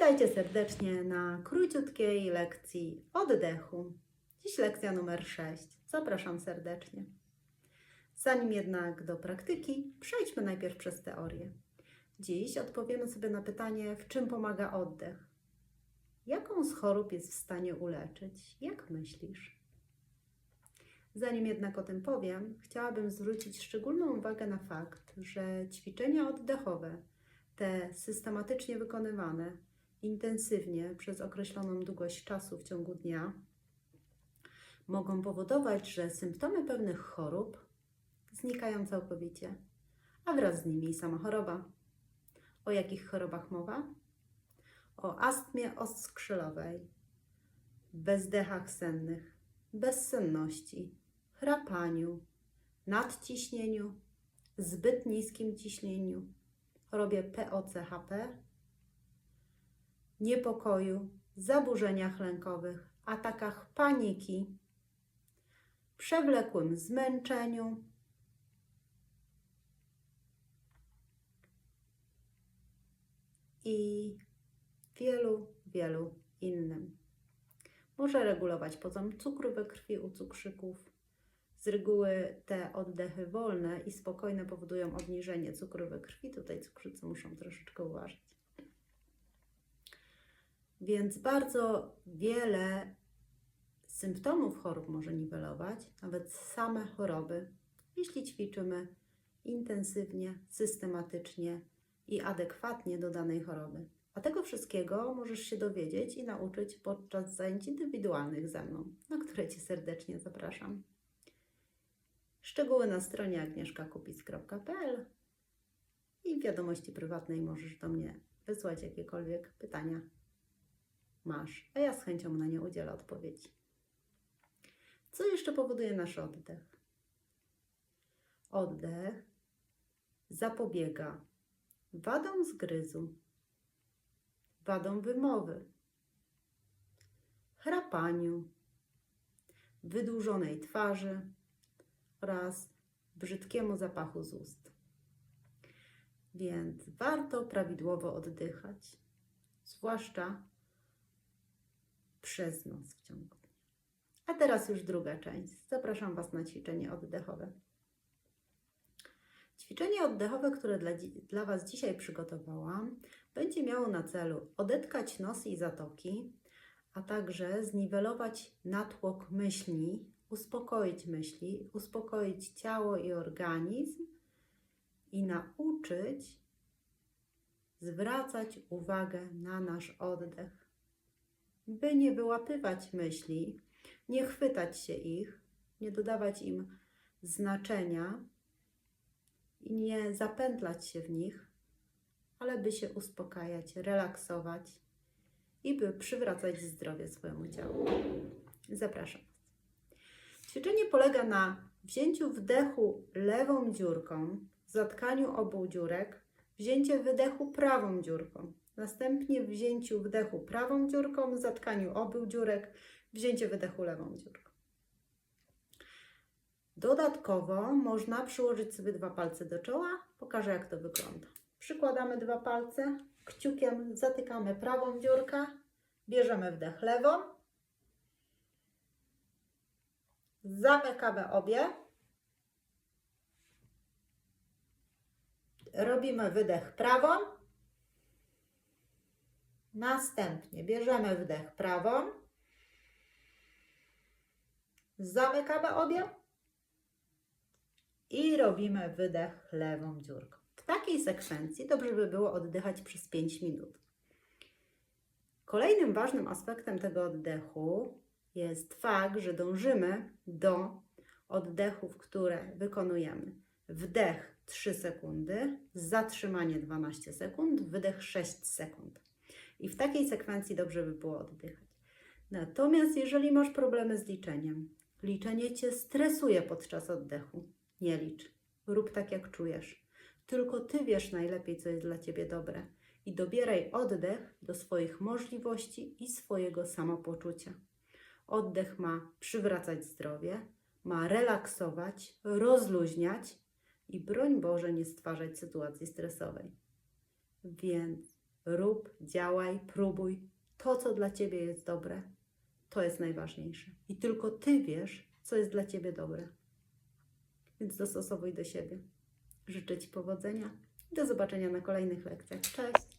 Witajcie serdecznie na króciutkiej lekcji oddechu. Dziś lekcja numer 6. Zapraszam serdecznie. Zanim jednak do praktyki, przejdźmy najpierw przez teorię. Dziś odpowiemy sobie na pytanie, w czym pomaga oddech. Jaką z chorób jest w stanie uleczyć? Jak myślisz? Zanim jednak o tym powiem, chciałabym zwrócić szczególną uwagę na fakt, że ćwiczenia oddechowe, te systematycznie wykonywane intensywnie przez określoną długość czasu w ciągu dnia, mogą powodować, że symptomy pewnych chorób znikają całkowicie, a wraz z nimi sama choroba. O jakich chorobach mowa? O astmie oskrzelowej, bezdechach sennych, bezsenności, chrapaniu, nadciśnieniu, zbyt niskim ciśnieniu, chorobie POCHP, niepokoju, zaburzeniach lękowych, atakach paniki, przewlekłym zmęczeniu, i wielu, wielu innym. Może regulować poziom cukru we krwi u cukrzyków. Z reguły te oddechy wolne i spokojne powodują obniżenie cukru we krwi. Tutaj cukrzycy muszą troszeczkę uważać. Więc bardzo wiele symptomów chorób może niwelować, nawet same choroby, jeśli ćwiczymy intensywnie, systematycznie i adekwatnie do danej choroby. A tego wszystkiego możesz się dowiedzieć i nauczyć podczas zajęć indywidualnych ze mną, na które Cię serdecznie zapraszam. Szczegóły na stronie agnieszkakupis.pl i w wiadomości prywatnej możesz do mnie wysłać jakiekolwiek pytania masz, a ja z chęcią na nie udzielę odpowiedzi. Co jeszcze powoduje nasz oddech? Oddech zapobiega wadom zgryzu, wadom wymowy, chrapaniu, wydłużonej twarzy oraz brzydkiemu zapachu z ust. Więc warto prawidłowo oddychać, zwłaszcza przez nos w ciągu dnia. A teraz już druga część. Zapraszam Was na ćwiczenie oddechowe. Ćwiczenie oddechowe, które dla, dla Was dzisiaj przygotowałam, będzie miało na celu odetkać nos i zatoki, a także zniwelować natłok myśli, uspokoić myśli, uspokoić ciało i organizm i nauczyć zwracać uwagę na nasz oddech, by nie wyłapywać myśli, nie chwytać się ich, nie dodawać im znaczenia i nie zapętlać się w nich, ale by się uspokajać, relaksować i by przywracać zdrowie swojemu ciału. Zapraszam. Ćwiczenie polega na wzięciu wdechu lewą dziurką, zatkaniu obu dziurek, wzięcie wydechu prawą dziurką, następnie wzięciu wdechu prawą dziurką, zatkaniu obu dziurek, wzięcie wydechu lewą dziurką. Dodatkowo można przyłożyć sobie dwa palce do czoła. Pokażę, jak to wygląda. Przykładamy dwa palce, kciukiem zatykamy prawą dziurkę, bierzemy wdech lewą, zamykamy obie, robimy wydech prawą, następnie bierzemy wdech prawą, zamykamy obie i robimy wydech lewą dziurką. W takiej sekwencji dobrze by było oddychać przez 5 minut. Kolejnym ważnym aspektem tego oddechu jest fakt, że dążymy do oddechów, które wykonujemy. Wdech 3 sekundy, zatrzymanie 12 sekund, wydech 6 sekund. I w takiej sekwencji dobrze by było oddychać. Natomiast jeżeli masz problemy z liczeniem, liczenie cię stresuje podczas oddechu, nie licz. Rób tak, jak czujesz. Tylko ty wiesz najlepiej, co jest dla ciebie dobre. I dobieraj oddech do swoich możliwości i swojego samopoczucia. Oddech ma przywracać zdrowie, ma relaksować, rozluźniać i broń Boże nie stwarzać sytuacji stresowej. Więc Rób, działaj, próbuj. To, co dla Ciebie jest dobre, to jest najważniejsze. I tylko Ty wiesz, co jest dla Ciebie dobre. Więc dostosowuj do siebie. Życzę Ci powodzenia. Do zobaczenia na kolejnych lekcjach. Cześć!